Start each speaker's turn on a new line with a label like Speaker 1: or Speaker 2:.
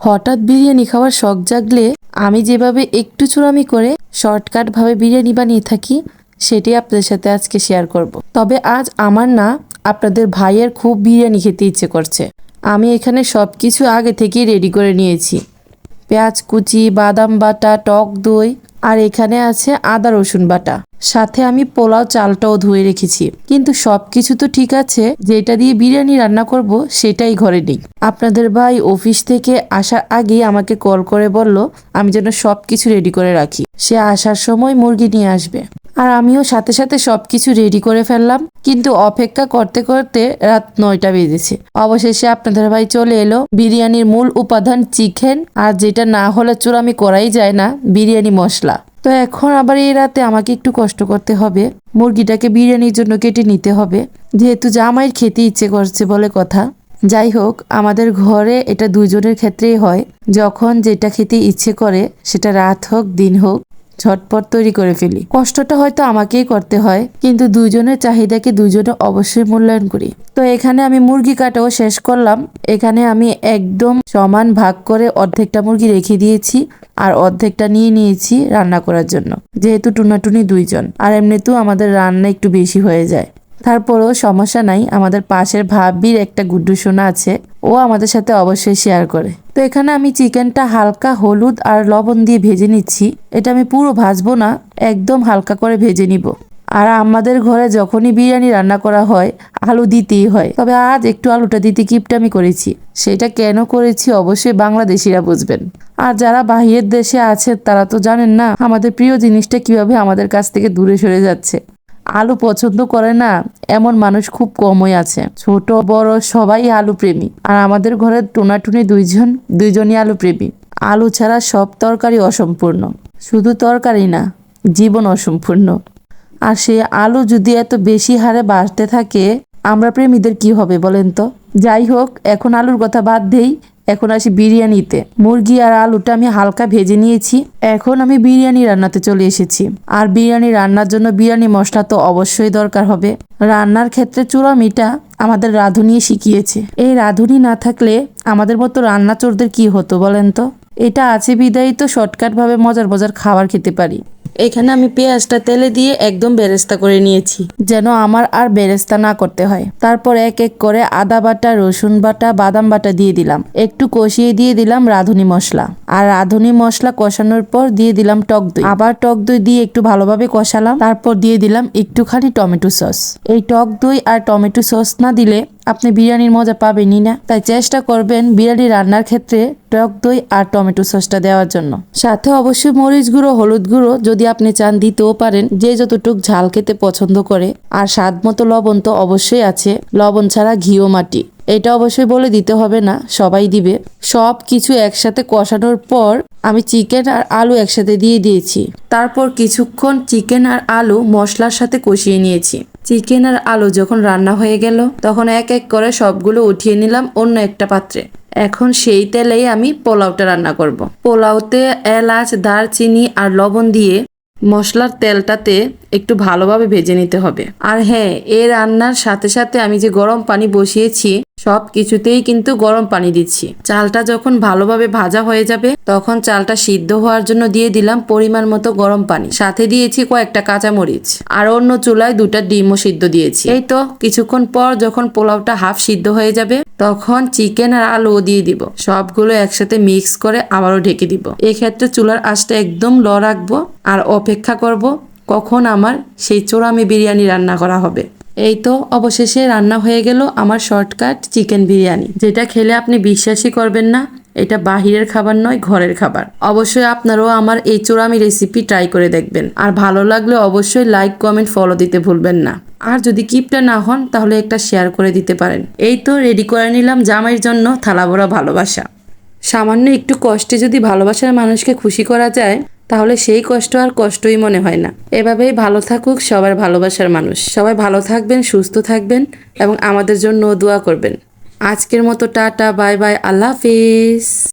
Speaker 1: হঠাৎ বিরিয়ানি খাওয়ার শখ জাগলে আমি যেভাবে একটু চূড়ামি করে শর্টকাট ভাবে বিরিয়ানি বানিয়ে থাকি, সেটি আপনাদের সাথে আজকে শেয়ার করব। তবে আজ আমার না, আপনাদের ভাইয়ের খুব বিরিয়ানি খেতে ইচ্ছে করছে। আমি এখানে সব কিছু আগে থেকেই রেডি করে নিয়েছি। পেঁয়াজ কুচি, বাদাম বাটা, টক দই, আর এখানে আছে আদা রসুন বাটা। সাথে আমি পোলাও, চালটাও ধুয়ে রেখেছি। কিন্তু সব কিছু তো ঠিক আছে, যেটা দিয়ে বিরিয়ানি রান্না করব সেটাই ঘরে নেই। আপনাদের ভাই অফিস থেকে আসার আগেই আমাকে কল করে বলল, আমি যেন সব কিছু রেডি করে রাখি। সে আসার সময় মুরগি নিয়ে আসবে। আর আমিও সাথে সাথে সবকিছু রেডি করে ফেললাম, কিন্তু অপেক্ষা করতে করতে রাত নয়টা বেজেছে। অবশেষে আপনাদের ভাই চলে এলো, বিরিয়ানির মূল উপাদান চিকেন, আর যেটা না হলে চোর আমি করাই যায় না, বিরিয়ানি মশলা। তো এখন আবার এই রাতে আমাকে একটু কষ্ট করতে হবে। মুরগিটাকে বিরিয়ানির জন্য কেটে নিতে হবে। যেহেতু জামাইয়ের খেতে ইচ্ছে করছে বলে কথা। যাই হোক, আমাদের ঘরে এটা দুজনের ক্ষেত্রেই হয়। যখন যেটা খেতে ইচ্ছে করে, সেটা রাত হোক, দিন হোক। ঝটপট তৈরি করে ফেলি। কষ্টটা হয়তো আমাকেই করতে হয়, কিন্তু দুজনের চাহিদাকে দুজনে অবশ্যই মূল্যায়ন করি। তো এখানে আমি মুরগি কাটাও শেষ করলাম। এখানে আমি একদম সমান ভাগ করে অর্ধেকটা মুরগি রেখে দিয়েছি আর অর্ধেকটা নিয়ে নিয়েছি রান্না করার জন্য, যেহেতু টুনাটুনি দুইজন। আর এমনিতেও আমাদের রান্না একটু বেশি হয়ে যায়। তারপরেও সমস্যা নাই, আমাদের পাশের ভাবির একটা গুড্ডু সোনা আছে, ও আমাদের সাথে অবশ্যই শেয়ার করে। তো এখানে আমি চিকেনটা হালকা হলুদ আর লবণ দিয়ে ভেজে নিচ্ছি। এটা আমি পুরো ভাজবো না, একদম হালকা করে ভেজে নিব। আর আমাদের ঘরে যখনই বিরিয়ানি রান্না করা হয়, আলু দিতেই হয়। তবে আজ একটু আলুটা দিতে কিপটামি করেছি। সেটা কেন করেছি অবশ্যই বাংলাদেশিরা বুঝবেন। আর যারা বাহিরের দেশে আছে, তারা তো জানেন না আমাদের প্রিয় জিনিসটা কীভাবে আমাদের কাছ থেকে দূরে সরে যাচ্ছে। আলু পছন্দ করে না, এমন মানুষ খুব কমই আছে। ছোট, বড়, সবাই আলু প্রেমী। আর আমাদের ঘরের টোনাটুনি দুইজন, দুইজনই আলু প্রেমী। আলু ছাড়া সব তরকারি অসম্পূর্ণ। শুধু তরকারি না, জীবন অসম্পূর্ণ। আর সে আলু যদি এত বেশি হারে বাড়তে থাকে, আমরা প্রেমীদের কি হবে বলেন তো? যাই হোক, এখন আলুর কথা বাদ দেই। এখন আসি বিরিয়ানিতে। মুরগি আর আলুটা আমি হালকা ভেজে নিয়েছি। এখন আমি বিরিয়ানি রান্নাতে চলে এসেছি। আর বিরিয়ানি রান্নার জন্য বিরিয়ানি মশলা তো অবশ্যই দরকার হবে। রান্নার ক্ষেত্রে চূড়ামিটা আমাদের রাঁধুনি শিখিয়েছে। এই রাঁধুনি না থাকলে আমাদের মতো রান্না চোরদের কি হতো বলেন তো? এটা আছে বিদায়ী তো শর্টকাট ভাবে মজার মজার খাবার খেতে পারি। এখানে আমি পেঁয়াজটা তেলে দিয়ে একদম বেরেস্তা করে নিয়েছি, যেন আমার আর বেরেস্তা না করতে হয়। তারপর এক এক করে আদা বাটা, রসুন বাটা, বাদাম বাটা দিয়ে দিলাম। একটু কষিয়ে দিয়ে দিলাম রাঁধুনি মশলা। আর রাঁধুনি মশলা কষানোর পর দিয়ে দিলাম টক দই। আবার টক দই দিয়ে একটু ভালোভাবে কষালাম। তারপর দিয়ে দিলাম একটুখানি টমেটো সস। এই টক দই আর টমেটো সস না দিলে আপনি বিরিয়ানির মজা পাবেনই না। তাই চেষ্টা করবেন বিরিয়ানি রান্নার ক্ষেত্রে টক দই আর টমেটো সসটা দেওয়ার জন্য। সাথে অবশ্যই মরিচ গুঁড়ো, হলুদ গুঁড়ো যদি আপনি চান দিতেও পারেন। যে যতটুক ঝাল খেতে পছন্দ করে। আর স্বাদ মতো লবণ তো অবশ্যই আছে। লবণ ছাড়া ঘিও মাটি। এটা অবশ্যই বলে দিতে হবে না, সবাই দিবে। সব কিছু একসাথে কষানোর পর আমি চিকেন আর আলু একসাথে দিয়ে দিয়েছি। তারপর কিছুক্ষণ চিকেন আর আলু মশলার সাথে কষিয়ে নিয়েছি। চিকেন আর আলু যখন রান্না হয়ে গেল, তখন এক এক করে সবগুলো উঠিয়ে নিলাম অন্য একটা পাত্রে এখন সেই তেলেই আমি পোলাওটা রান্না করব। পোলাওতে এলাচ, দারচিনি আর লবণ দিয়ে মশলার তেলটাতে একটু ভালোভাবে ভেজে নিতে হবে। আর হ্যাঁ এ রান্নার সাথে সাথে আমি যে গরম পানি বসিয়েছি, সব কিছুতেই কিন্তু গরম পানি দিচ্ছি। চালটা যখন ভালোভাবে ভাজা হয়ে যাবে, তখন চালটা সিদ্ধ হওয়ার জন্য দিয়ে দিলাম পরিমাণ মতো গরম পানি। সাথে দিয়েছি কয়েকটা কাঁচামরিচ। আর অন্য চুলায় দুটা ডিমও সিদ্ধ দিয়েছি। এই তো কিছুক্ষণ পর যখন পোলাওটা হাফ সিদ্ধ হয়ে যাবে, তখন চিকেন আর আলুও দিয়ে দিব। সবগুলো একসাথে মিক্স করে আবারও ঢেকে দিব। এক্ষেত্রে চুলার আঁচটা একদম ল রাখব আর অপেক্ষা করব কখন আমার সেই চোরামি বিরিয়ানি রান্না করা হবে? এই তো অবশেষে রান্না হয়ে গেল আমার শর্টকাট চিকেন বিরিয়ানি, যেটা খেলে আপনি বিশ্বাসই করবেন না, এটা বাহিরের খাবার নয়, ঘরের খাবার। অবশ্যই আপনারাও আমার এই চোরামি রেসিপি ট্রাই করে দেখবেন। আর ভালো লাগলে অবশ্যই লাইক কমেন্ট ফলো দিতে ভুলবেন না। আর যদি কিপটা না হন, তাহলে একটা শেয়ার করে দিতে পারেন। এই তো রেডি করে নিলাম জামাইয়ের জন্য থালা ভরা ভালোবাসা। সামান্য একটু কষ্টে যদি ভালোবাসার মানুষকে খুশি করা যায় তাহলে সেই কষ্ট আর কষ্টই মনে হয় না। এভাবেই ভালো থাকুক সবার ভালোবাসার মানুষ। সবাই ভালো থাকবেন, সুস্থ থাকবেন এবং আমাদের জন্য দোয়া করবেন। আজকের মতো টাটা, বাই বাই, আল্লাহ হাফিজ।